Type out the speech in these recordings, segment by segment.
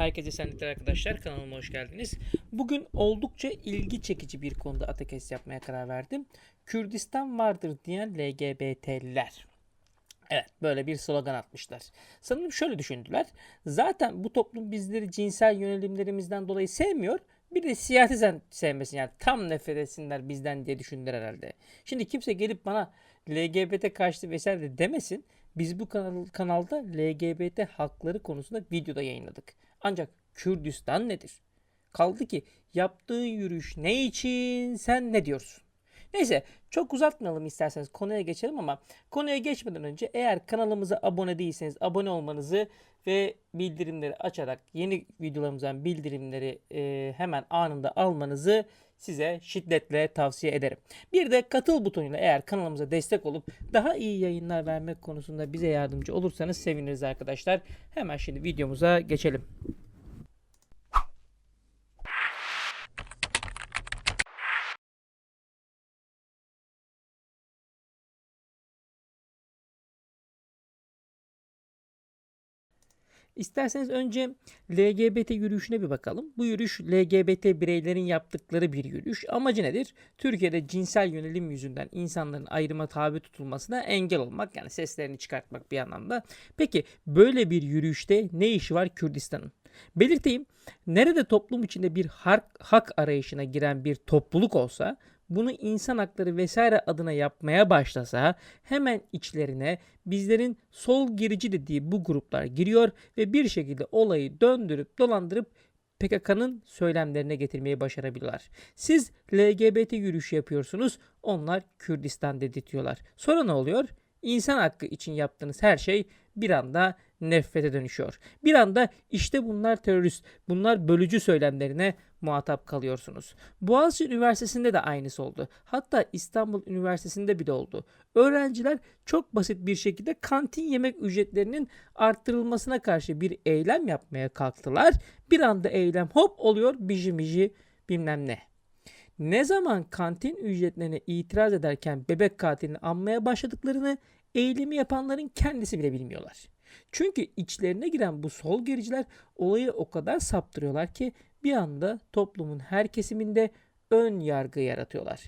Herkese esenlikler arkadaşlar. Kanalıma hoş geldiniz. Bugün oldukça ilgi çekici bir konuda ateist yapmaya karar verdim. Kürdistan vardır diyen LGBT'liler. Evet böyle bir slogan atmışlar. Sanırım şöyle düşündüler. Zaten bu toplum bizleri cinsel yönelimlerimizden dolayı sevmiyor. Bir de siyaseten sevmesin yani tam nefret etsinler bizden diye düşündüler herhalde. Şimdi kimse gelip bana LGBT karşıtı vesaire de demesin. Biz bu kanal, kanalda LGBT hakları konusunda videoda yayınladık. Ancak Kürdistan nedir? Kaldı ki yaptığın yürüyüş ne için sen ne diyorsun? Neyse çok uzatmayalım isterseniz konuya geçelim ama konuya geçmeden önce eğer kanalımıza abone değilseniz abone olmanızı ve bildirimleri açarak yeni videolarımızdan bildirimleri e, hemen anında almanızı size şiddetle tavsiye ederim. Bir de katıl butonuyla eğer kanalımıza destek olup daha iyi yayınlar vermek konusunda bize yardımcı olursanız seviniriz arkadaşlar. Hemen şimdi videomuza geçelim. İsterseniz önce LGBT yürüyüşüne bir bakalım. Bu yürüyüş LGBT bireylerin yaptıkları bir yürüyüş. Amacı nedir? Türkiye'de cinsel yönelim yüzünden insanların ayrıma tabi tutulmasına engel olmak yani seslerini çıkartmak bir anlamda. Peki böyle bir yürüyüşte ne işi var Kürdistan'ın? Belirteyim. Nerede toplum içinde bir hak, hak arayışına giren bir topluluk olsa bunu insan hakları vesaire adına yapmaya başlasa hemen içlerine bizlerin sol gerici dediği bu gruplar giriyor ve bir şekilde olayı döndürüp dolandırıp PKK'nın söylemlerine getirmeyi başarabiliyorlar. Siz LGBT yürüyüşü yapıyorsunuz, onlar Kürdistan dedirtiyorlar. Sonra ne oluyor? İnsan hakkı için yaptığınız her şey bir anda nefrete dönüşüyor. Bir anda işte bunlar terörist, bunlar bölücü söylemlerine muhatap kalıyorsunuz. Boğaziçi Üniversitesi'nde de aynısı oldu. Hatta İstanbul Üniversitesi'nde bile oldu. Öğrenciler çok basit bir şekilde kantin yemek ücretlerinin arttırılmasına karşı bir eylem yapmaya kalktılar. Bir anda eylem hop oluyor biji miji bilmem ne. Ne zaman kantin ücretlerine itiraz ederken bebek katilini anmaya başladıklarını eylemi yapanların kendisi bile bilmiyorlar. Çünkü içlerine giren bu sol gericiler olayı o kadar saptırıyorlar ki bir anda toplumun her kesiminde ön yargı yaratıyorlar.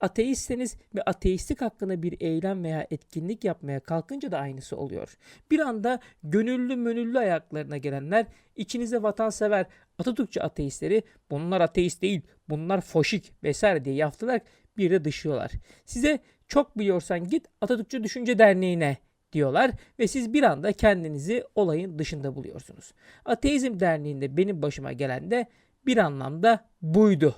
Ateistseniz ve ateistlik hakkında bir eylem veya etkinlik yapmaya kalkınca da aynısı oluyor. Bir anda gönüllü mönüllü ayaklarına gelenler içinize vatansever Atatürkçü ateistleri bunlar ateist değil bunlar foşik vesaire diye yaftılar bir de dışıyorlar. Size çok biliyorsan git Atatürkçü Düşünce Derneği'ne diyorlar ve siz bir anda kendinizi olayın dışında buluyorsunuz. Ateizm Derneği'nde benim başıma gelen de bir anlamda buydu.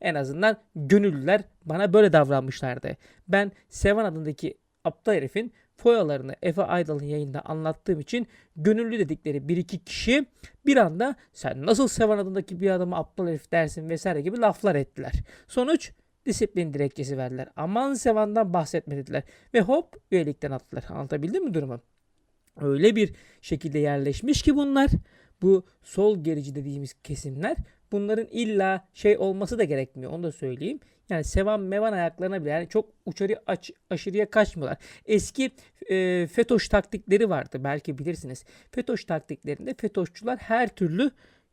En azından gönüllüler bana böyle davranmışlardı. Ben Sevan adındaki aptal herifin foyalarını Efe Aydal'ın yayında anlattığım için gönüllü dedikleri bir iki kişi bir anda sen nasıl Sevan adındaki bir adamı aptal herif dersin vesaire gibi laflar ettiler. Sonuç disiplin dilekçesi verdiler. Aman Sevan'dan bahsetme dediler. Ve hop üyelikten attılar. Anlatabildim mi durumu? Öyle bir şekilde yerleşmiş ki bunlar bu sol gerici dediğimiz kesimler bunların illa şey olması da gerekmiyor. Onu da söyleyeyim. Yani sevan mevan ayaklarına bile yani çok uçarı aç, aşırıya kaçmıyorlar. Eski e, FETÖ'ş taktikleri vardı belki bilirsiniz. FETÖ'ş taktiklerinde FETÖ'şçüler her türlü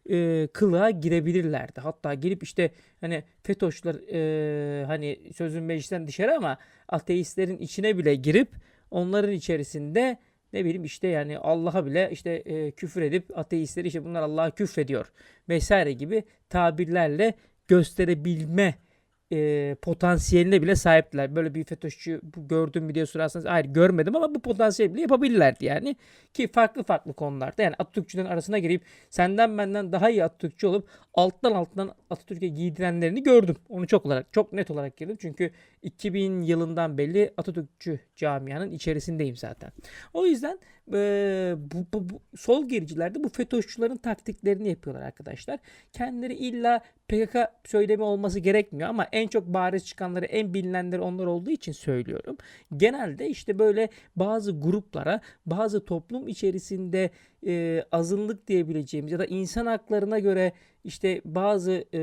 e, kılığa girebilirlerdi. Hatta gelip işte hani FETÖ'şçüler e, hani sözün meclisten dışarı ama ateistlerin içine bile girip onların içerisinde ne bileyim işte yani Allah'a bile işte e, küfür edip ateistleri işte bunlar Allah'a küfrediyor vesaire gibi tabirlerle gösterebilme e, potansiyeline bile sahiptiler. Böyle bir FETÖ'şçü bu gördüğüm video sorarsanız hayır görmedim ama bu potansiyel bile yapabilirlerdi yani. Ki farklı farklı konularda yani Atatürkçülerin arasına girip senden benden daha iyi Atatürkçü olup alttan alttan Atatürk'e giydirenlerini gördüm. Onu çok olarak çok net olarak girdim. Çünkü 2000 yılından belli Atatürkçü camianın içerisindeyim zaten. O yüzden bu, bu, bu sol gericiler de bu FETÖ'şçülerin taktiklerini yapıyorlar arkadaşlar. Kendileri illa PKK söylemi olması gerekmiyor ama en çok bariz çıkanları en bilinenleri onlar olduğu için söylüyorum. Genelde işte böyle bazı gruplara bazı toplum içerisinde e, azınlık diyebileceğimiz ya da insan haklarına göre işte bazı e,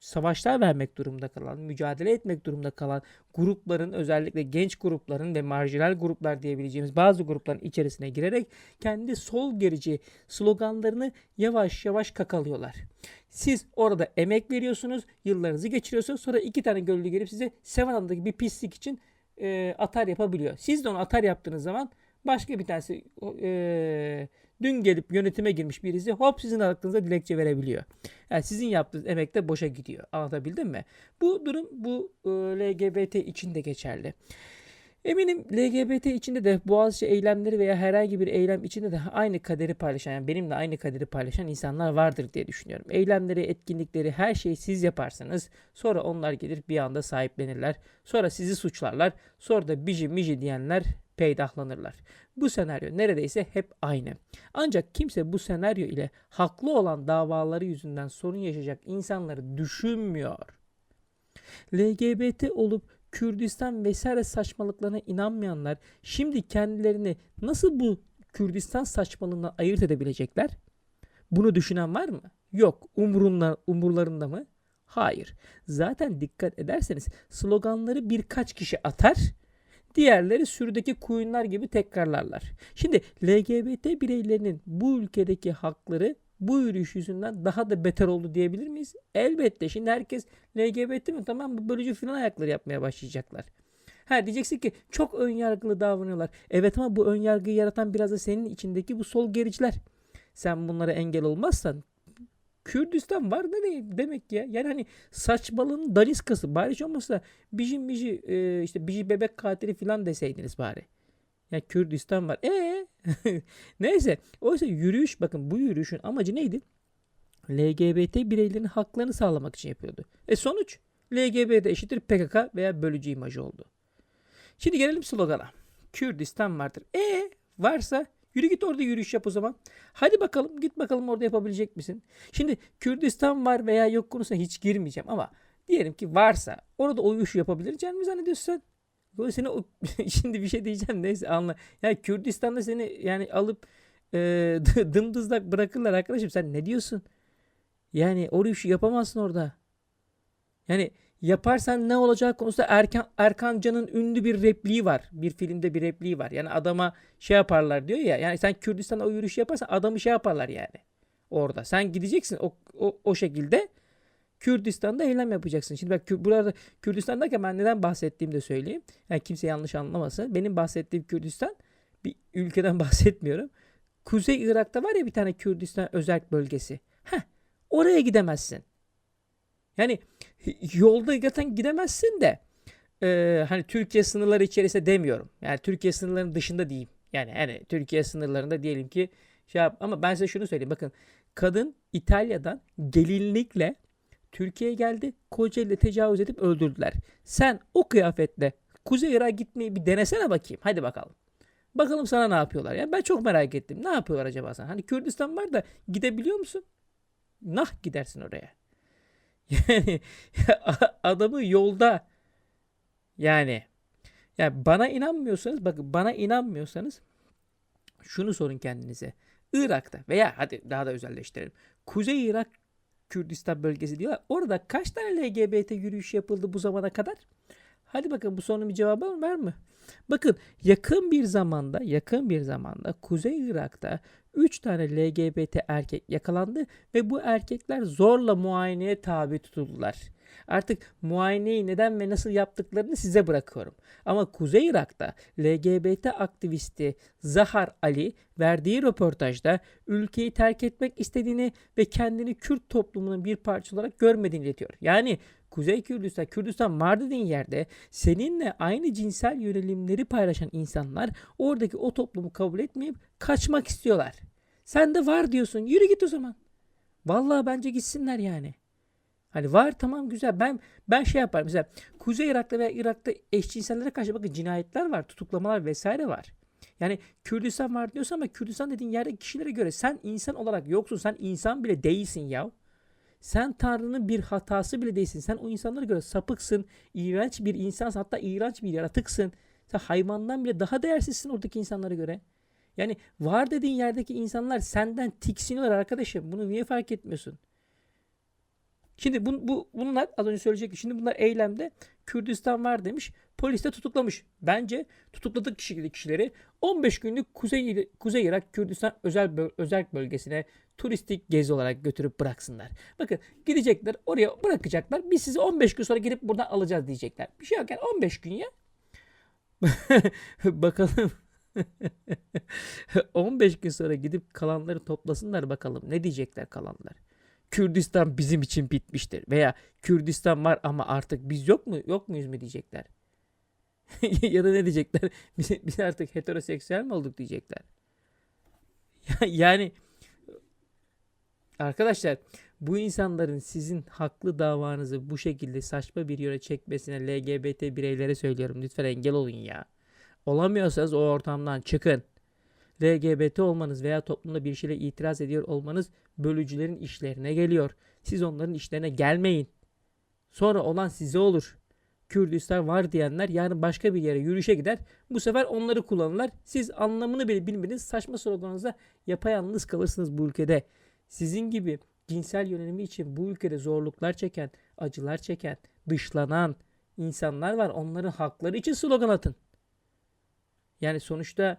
savaşlar vermek durumunda kalan, mücadele etmek durumunda kalan grupların özellikle genç grupların ve marjinal gruplar diyebileceğimiz bazı grupların içerisine girerek kendi sol gerici sloganlarını yavaş yavaş kakalıyorlar. Siz orada emek veriyorsunuz, yıllarınızı geçiriyorsunuz. Sonra iki tane gönüllü gelip size Sevan'daki bir pislik için e, atar yapabiliyor. Siz de onu atar yaptığınız zaman başka bir tanesi e, dün gelip yönetime girmiş birisi hop sizin hakkınızda dilekçe verebiliyor. Yani sizin yaptığınız emek de boşa gidiyor. Anlatabildim mi? Bu durum bu e, LGBT için de geçerli. Eminim LGBT içinde de Boğaziçi eylemleri veya herhangi bir eylem içinde de aynı kaderi paylaşan, yani benimle aynı kaderi paylaşan insanlar vardır diye düşünüyorum. Eylemleri, etkinlikleri, her şeyi siz yaparsanız sonra onlar gelir bir anda sahiplenirler. Sonra sizi suçlarlar. Sonra da biji miji diyenler peydahlanırlar. Bu senaryo neredeyse hep aynı. Ancak kimse bu senaryo ile haklı olan davaları yüzünden sorun yaşayacak insanları düşünmüyor. LGBT olup Kürdistan vesaire saçmalıklarına inanmayanlar şimdi kendilerini nasıl bu Kürdistan saçmalığından ayırt edebilecekler? Bunu düşünen var mı? Yok. Umurunda, umurlarında mı? Hayır. Zaten dikkat ederseniz sloganları birkaç kişi atar, diğerleri sürüdeki koyunlar gibi tekrarlarlar. Şimdi LGBT bireylerinin bu ülkedeki hakları bu yürüyüş yüzünden daha da beter oldu diyebilir miyiz? Elbette. Şimdi herkes LGBT mi? Tamam bu bölücü filan ayakları yapmaya başlayacaklar. Ha diyeceksin ki çok ön yargılı davranıyorlar. Evet ama bu ön yargıyı yaratan biraz da senin içindeki bu sol gericiler. Sen bunlara engel olmazsan Kürdistan var ne demek ya? Yani hani saçmalığın daniskası. Bari hiç olmazsa biji biji e, işte biji bebek katili filan deseydiniz bari. Ya Kürdistan var. E neyse. Oysa yürüyüş bakın bu yürüyüşün amacı neydi? LGBT bireylerin haklarını sağlamak için yapıyordu. E sonuç LGBT eşittir PKK veya bölücü imajı oldu. Şimdi gelelim slogana. Kürdistan vardır. E varsa yürü git orada yürüyüş yap o zaman. Hadi bakalım git bakalım orada yapabilecek misin? Şimdi Kürdistan var veya yok konusuna hiç girmeyeceğim ama diyelim ki varsa orada o yürüyüşü yapabileceğini mi zannediyorsun sen? Şimdi bir şey diyeceğim neyse anla. Ya Kürdistan'da seni yani alıp e, dımdızlak bırakırlar arkadaşım sen ne diyorsun? Yani o işi yapamazsın orada. Yani yaparsan ne olacağı konusunda Erkan, Erkan Can'ın ünlü bir repliği var. Bir filmde bir repliği var. Yani adama şey yaparlar diyor ya. Yani sen Kürdistan'da o yürüyüşü yaparsan adamı şey yaparlar yani. Orada. Sen gideceksin o, o, o şekilde Kürdistan'da eylem yapacaksın. Şimdi bak burada Kürdistan derken ben neden bahsettiğimi de söyleyeyim. Yani kimse yanlış anlamasın. Benim bahsettiğim Kürdistan bir ülkeden bahsetmiyorum. Kuzey Irak'ta var ya bir tane Kürdistan özel bölgesi. Heh, oraya gidemezsin. Yani yolda zaten gidemezsin de e, hani Türkiye sınırları içerisinde demiyorum. Yani Türkiye sınırlarının dışında diyeyim. Yani hani Türkiye sınırlarında diyelim ki şey yap ama ben size şunu söyleyeyim. Bakın kadın İtalya'dan gelinlikle Türkiye'ye geldi. Kocaeli'de tecavüz edip öldürdüler. Sen o kıyafetle Kuzey Irak'a gitmeyi bir denesene bakayım. Hadi bakalım. Bakalım sana ne yapıyorlar. Ya ben çok merak ettim. Ne yapıyorlar acaba sana? Hani Kürdistan var da gidebiliyor musun? Nah gidersin oraya. Yani adamı yolda yani yani bana inanmıyorsanız bakın bana inanmıyorsanız şunu sorun kendinize. Irak'ta veya hadi daha da özelleştirelim. Kuzey Irak Kürdistan bölgesi diyorlar. Orada kaç tane LGBT yürüyüş yapıldı bu zamana kadar? Hadi bakın bu sorunun bir cevabı var mı? Bakın yakın bir zamanda yakın bir zamanda Kuzey Irak'ta 3 tane LGBT erkek yakalandı ve bu erkekler zorla muayeneye tabi tutuldular. Artık muayeneyi neden ve nasıl yaptıklarını size bırakıyorum. Ama Kuzey Irak'ta LGBT aktivisti Zahar Ali verdiği röportajda ülkeyi terk etmek istediğini ve kendini Kürt toplumunun bir parçası olarak görmediğini iletiyor. Yani Kuzey Kürdistan, Kürdistan var dediğin yerde seninle aynı cinsel yönelimleri paylaşan insanlar oradaki o toplumu kabul etmeyip kaçmak istiyorlar. Sen de var diyorsun. Yürü git o zaman. Vallahi bence gitsinler yani. Hani var tamam güzel. Ben ben şey yaparım. Mesela Kuzey Irak'ta veya Irak'ta eşcinsellere karşı bakın cinayetler var, tutuklamalar vesaire var. Yani Kürdistan var diyorsun ama Kürdistan dediğin yerde kişilere göre sen insan olarak yoksun. Sen insan bile değilsin ya. Sen Tanrı'nın bir hatası bile değilsin. Sen o insanlara göre sapıksın, iğrenç bir insansın, hatta iğrenç bir yaratıksın. Sen hayvandan bile daha değersizsin oradaki insanlara göre. Yani var dediğin yerdeki insanlar senden tiksiniyorlar arkadaşım. Bunu niye fark etmiyorsun? Şimdi bu, bu bunlar az önce söyleyecektim. Şimdi bunlar eylemde Kürdistan var demiş. Polis de tutuklamış. Bence tutukladık kişi, kişileri 15 günlük Kuzey Kuzey Irak Kürdistan özel özel bölgesine turistik gezi olarak götürüp bıraksınlar. Bakın gidecekler oraya bırakacaklar. Biz sizi 15 gün sonra gelip buradan alacağız diyecekler. Bir şey yok yani 15 gün ya. bakalım 15 gün sonra gidip kalanları toplasınlar bakalım ne diyecekler kalanlar. Kürdistan bizim için bitmiştir veya Kürdistan var ama artık biz yok mu yok muyuz mu diyecekler. ya da ne diyecekler? Biz, biz artık heteroseksüel mi olduk diyecekler. Ya- yani arkadaşlar bu insanların sizin haklı davanızı bu şekilde saçma bir yöne çekmesine LGBT bireylere söylüyorum. Lütfen engel olun ya. Olamıyorsanız o ortamdan çıkın. LGBT olmanız veya toplumda bir şeyle itiraz ediyor olmanız bölücülerin işlerine geliyor. Siz onların işlerine gelmeyin. Sonra olan size olur. Kürdistan var diyenler yarın başka bir yere yürüyüşe gider. Bu sefer onları kullanırlar. Siz anlamını bile bilmediğiniz saçma sloganınızla yapayalnız kalırsınız bu ülkede. Sizin gibi cinsel yönelimi için bu ülkede zorluklar çeken, acılar çeken, dışlanan insanlar var. Onların hakları için slogan atın. Yani sonuçta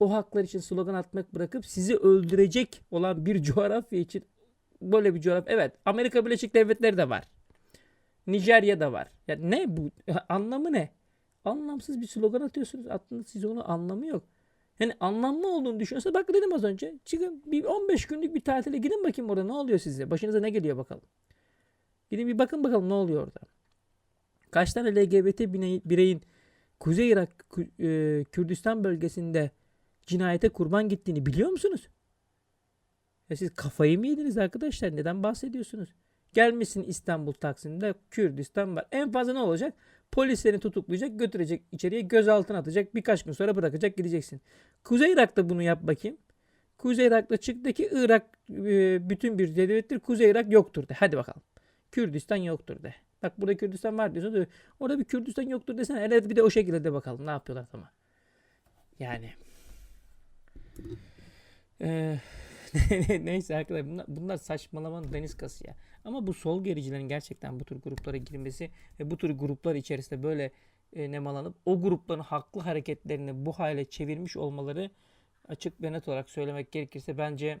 o haklar için slogan atmak bırakıp sizi öldürecek olan bir coğrafya için böyle bir coğrafya. Evet Amerika Birleşik Devletleri de var. Nijerya'da var. Ya ne bu? Anlamı ne? Anlamsız bir slogan atıyorsunuz. Aslında siz onu anlamı yok. Yani anlamlı olduğunu düşünüyorsa bak dedim az önce. Çıkın bir 15 günlük bir tatile gidin bakayım orada ne oluyor size? Başınıza ne geliyor bakalım. Gidin bir bakın bakalım ne oluyor orada. Kaç tane LGBT birey- bireyin Kuzey Irak e, Kürdistan bölgesinde cinayete kurban gittiğini biliyor musunuz? Ya siz kafayı mı yediniz arkadaşlar? Neden bahsediyorsunuz? Gelmişsin İstanbul Taksim'de Kürdistan var. En fazla ne olacak? Polis seni tutuklayacak, götürecek içeriye gözaltına atacak. Birkaç gün sonra bırakacak gideceksin. Kuzey Irak'ta bunu yap bakayım. Kuzey Irak'ta çıktı ki Irak e, bütün bir devlettir. Kuzey Irak yoktur de. Hadi bakalım. Kürdistan yoktur de. Bak burada Kürdistan var diyorsun. da Orada bir Kürdistan yoktur desene. Evet bir de o şekilde de bakalım. Ne yapıyorlar tamam. Yani. Eee Neyse arkadaşlar bunlar, bunlar saçmalamanın deniz ya. Ama bu sol gericilerin gerçekten bu tür gruplara girmesi ve bu tür gruplar içerisinde böyle e, nemalanıp o grupların haklı hareketlerini bu hale çevirmiş olmaları açık ve net olarak söylemek gerekirse bence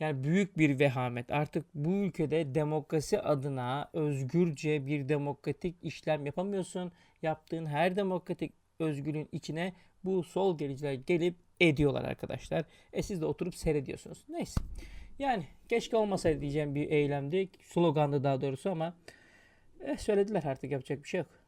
yani büyük bir vehamet. Artık bu ülkede demokrasi adına özgürce bir demokratik işlem yapamıyorsun. Yaptığın her demokratik özgürlüğün içine bu sol gericiler gelip ediyorlar arkadaşlar. E siz de oturup seyrediyorsunuz. Neyse. Yani keşke olmasaydı diyeceğim bir eylemdi. Slogandı daha doğrusu ama eh, söylediler artık yapacak bir şey yok.